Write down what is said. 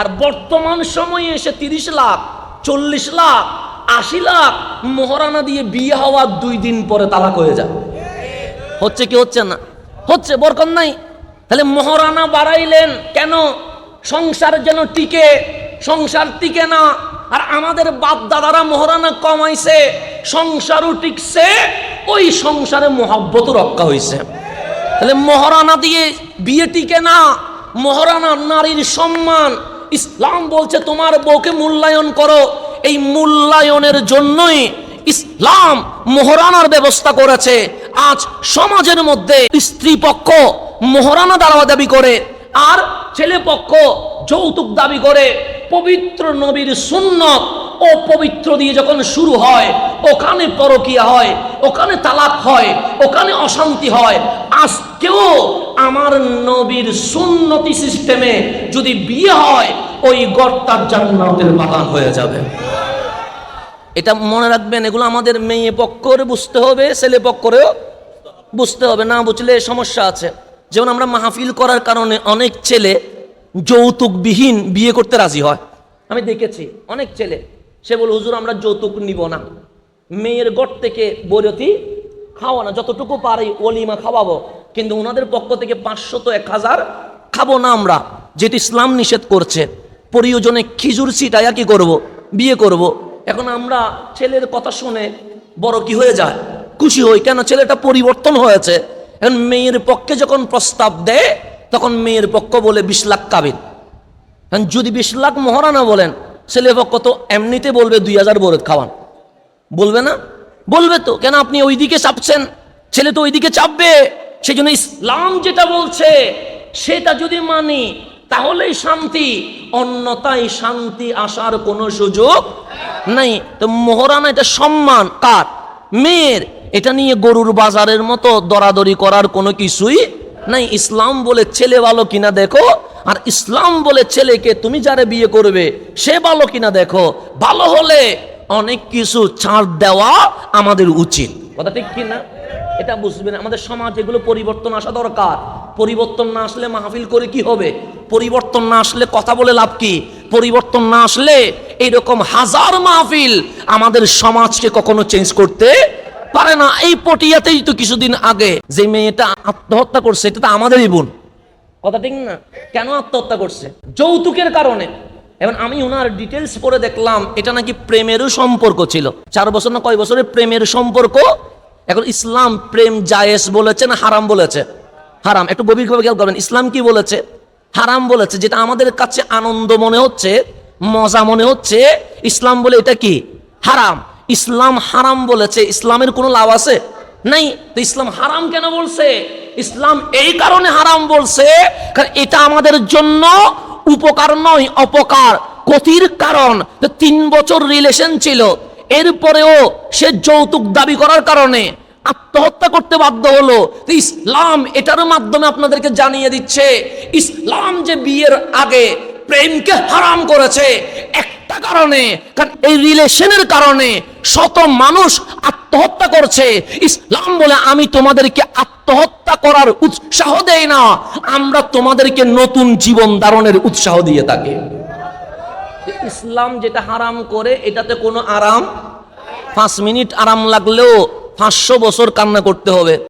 আর বর্তমান সময়ে এসে তিরিশ লাখ, চল্লিশ লাখ, আশি লাখ মোহরানা দিয়ে বিয়ে হওয়ার দুই দিন পরে তালাক হয়ে যায়। হচ্ছে কি হচ্ছে না? হচ্ছে, বরকত নাই। তাহলে মহারানা বাড়াইলেন কেন? সংসার যেন টিকে, সংসার টিকে না। আর আমাদের বাপ দাদারা মহারানা কমাইছে, সংসারও টিকছে, ওই সংসারে মহব্বত রক্ষা হয়েছে তাহলে মহারানা দিয়ে বিয়ে টিকে না, মহারানা নারীর সম্মান ইসলাম বলছে, তোমার বউকে মূল্যায়ন করো। এই মূল্যায়নের জন্যই ইসলাম মোহরানার ব্যবস্থা করেছে। আজ সমাজের মধ্যে স্ত্রী পক্ষ মোহরানা দ্বারা দাবি করে, আর ছেলে পক্ষ যৌতুক দাবি করে। পবিত্র নবীর সুন্নত ও পবিত্র দিয়ে যখন শুরু হয়, ওখানে পরকিয়া হয়, ওখানে তালাক হয়, ওখানে অশান্তি হয়, আজকেও আমার নবীর সুন্নতি সিস্টেমে যদি বিয়ে হয়, ওই গর্তার জান্নাতের বাগান হয়ে যাবে। এটা মনে রাখবেন, এগুলো আমাদের মেয়ে পক্ষরে বুঝতে হবে, ছেলে পক্ষরেও বুঝতে হবে, না বুঝলে সমস্যা আছে। যেমন আমরা মাহফিল করার কারণে অনেক ছেলে যৌতুকবিহীন বিয়ে করতে রাজি হয়। আমি দেখেছি, অনেক ছেলে সে বলে, হুজুর, আমরা যৌতুক নিব না। মেয়ের গড় থেকে বৈরতি খাওয়া না, যতটুকু পারি ওলিমা খাওয়াবো। কিন্তু ওনাদের পক্ষ থেকে পাঁচশো তো এক হাজার খাব না আমরা। যেটি ইসলাম নিষেধ করছে, প্রয়োজনে খিজুর ছিটাইয়া কি করব? বিয়ে করব। এখন আমরা ছেলের কথা শুনে বড় কি হয়ে যায়? খুশি হই। কেন? ছেলেটা পরিবর্তন হয়েছে। এখন মেয়ের পক্ষে যখন প্রস্তাব দেয়, তখন মেয়ের পক্ষ বলে, বিশ লাখ কাবিন যদি বিশ লাখ মহারানা বলেন ছেলে পক্ষ তো এমনিতে বলবে দুই হাজার বরদ খাওয়ান। বলবে না? বলবে তো, কেন আপনি ওইদিকে চাপছেন? ছেলে তো ওইদিকে চাপবে। সেই জন্য ইসলাম যেটা বলছে, সেটা যদি মানি, তাহলেই শান্তি। অন্যতায় শান্তি আসার কোনো সুযোগ নাই। তো মোহরানা, এটা সম্মান। কার? মেয়ের। এটা নিয়ে গরুর বাজারের মতো দরাদরি করার কোনো কিছুই নাই। ইসলাম বলে ছেলে ভালো কিনা দেখো আর ইসলাম বলে ছেলেকে তুমি যারে বিয়ে করবে, সে ভালো কিনা দেখো? ভালো হলে অনেক কিছু ছাড় দেওয়া আমাদের উচিত। কথা ঠিক কিনা এটা বুঝবেন আমাদের সমাজ এগুলো পরিবর্তন আসা দরকার। পরিবর্তন না আসলে মাহফিল করে কি হবে? পরিবর্তন না আসলে কথা বলে লাভ কি? পরিবর্তন না আসলে এইরকম হাজার মাহফিল আমাদের সমাজকে কখনো চেঞ্জ করতে পারে না। এই পটিয়াতেই তো কিছুদিন আগে যে মেয়েটা আত্মহত্যা করছে, এটা তো আমাদেরই বোন। কথা ঠিক না? কেন আত্মহত্যা করছে? যৌতুকের কারণে। এবং আমি ওনার ডিটেলস পরে দেখলাম, এটা নাকি প্রেমেরও সম্পর্ক ছিল। চার বছর না কয় বছরের প্রেমের সম্পর্ক? এখন ইসলাম প্রেম জায়েজ বলেছে না হারাম বলেছে? হারাম। একটু গভীরভাবে খেয়াল করবেন, ইসলাম কি বলেছে? হারাম বলেছে। যেটা আমাদের কাছে আনন্দ মনে হচ্ছে, মজা মনে হচ্ছে, ইসলাম বলে এটা কি? হারাম। ইসলাম হারাম বলেছে। ইসলামের কোনো লাভ আছে? নাই। তো ইসলাম হারাম কেন বলছে? ইসলাম এই কারণে হারাম বলছে, কারণ এটা আমাদের জন্য উপকার নয়, অপকার। ক্ষতির কারণ। তিন বছর রিলেশন ছিল, এরপরেও সে যৌতুক দাবি করার কারণে আত্মহত্যা করতে বাধ্য হলো। ইসলাম এটার মাধ্যমে আপনাদেরকে জানিয়ে দিচ্ছে, ইসলাম যে বিয়ের আগে প্রেমকে হারাম করেছে, একটা কারণে, কারণ এই রিলেশনের কারণে শত মানুষ আত্মহত্যা করছে। ইসলাম বলে, আমি তোমাদেরকে আত্মহত্যা করার উৎসাহ দেয় না। আমরা তোমাদেরকে নতুন জীবন ধারণের উৎসাহ দিয়ে থাকি। ইসলাম যেটা হারাম করে, এটাতে কোনো আরাম? পাঁচ মিনিট আরাম লাগলেও পাঁচশো বছর কান্না করতে হবে।